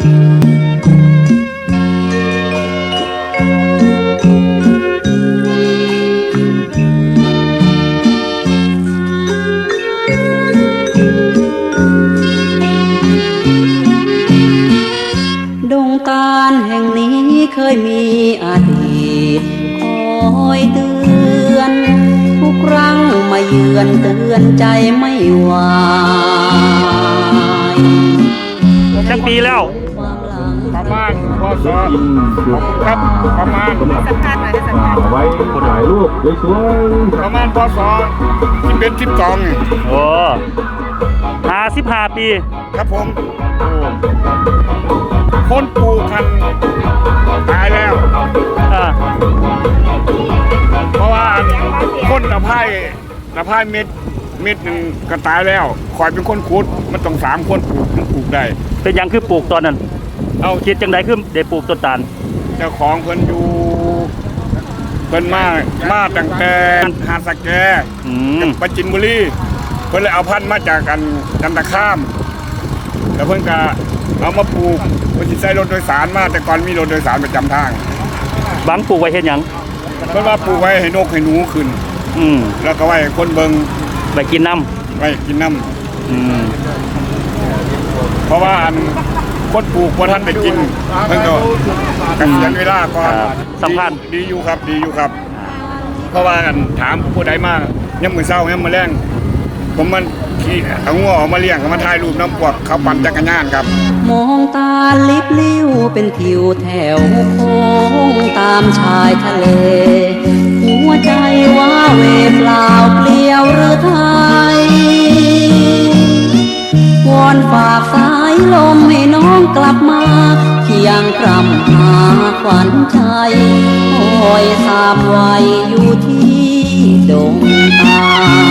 ดงการแห่งนี้เคยมีอดีตคอยเตือน ทุกครั้งมาเยือนเตือนใจไม่วายจักปีแล้ว มาณพศขอบคุณครับ ประมาณสัมภาณ์หน่อยได้สัมภาษณ์ไว้ถ่ายรูปสวยประมาณพศที่เป็นทิพสองโอ้ห้าสิบห้าปี ครับผมคนปลูกคันตายแล้วอ่าเพราะว่าคนตะไคร่ตะไคร่เม็ดเม็ดหนึ่งก็ตายแล้วคอยเป็นคนขุดมันต้องสามคนปลูกถึงปลูกได้ เป็นยังคือปลูกตอนนั้น เอาคิดจังไดคือได้ปลูกต้นตาลเจ้าของเพิ่นอยู่เพิ่นมามาตั้งแต่หาดสะแกอืมปราจินบุรีเพิ่นเลยเอาพันธุ์มาจากกันกันตะข้าม แล้วเพิ่นก็เอามาปลูกเพิ่นสิใช้รถโดยสารมาแต่ก่อนมีรถโดยสารประจำทางบังปลูกไว้เฮ็ดหยังเพิ่นว่าปลูกไว้ให้นกให้หนูขึ้น อืมแล้วก็ไว้ให้คนเบิงไปกินน้ไว้กินน้ำอืมำเพราะว่าอัน คนปลูกบ่ทันได้กินเพิ่นก็เกษียณเวลาก่อนครับสัมพันธ์ดีอยู่ครับดีอยู่ครับ เพราะว่าอันถามผู้ใดมากยามมื้อเช้ายามมื้อแลงผมมันขี่เอางัวออกมาเลี้ยงก็มาถ่ายรูปน้ำพวกเขาปั่นจักรยานครับ มองตาลิบลิ้วเป็นทิวแถวโค้งตามชายทะเล กลับมาเคียงกรำหาขวัญใจคอยสามวัยอยู่ที่ดงตา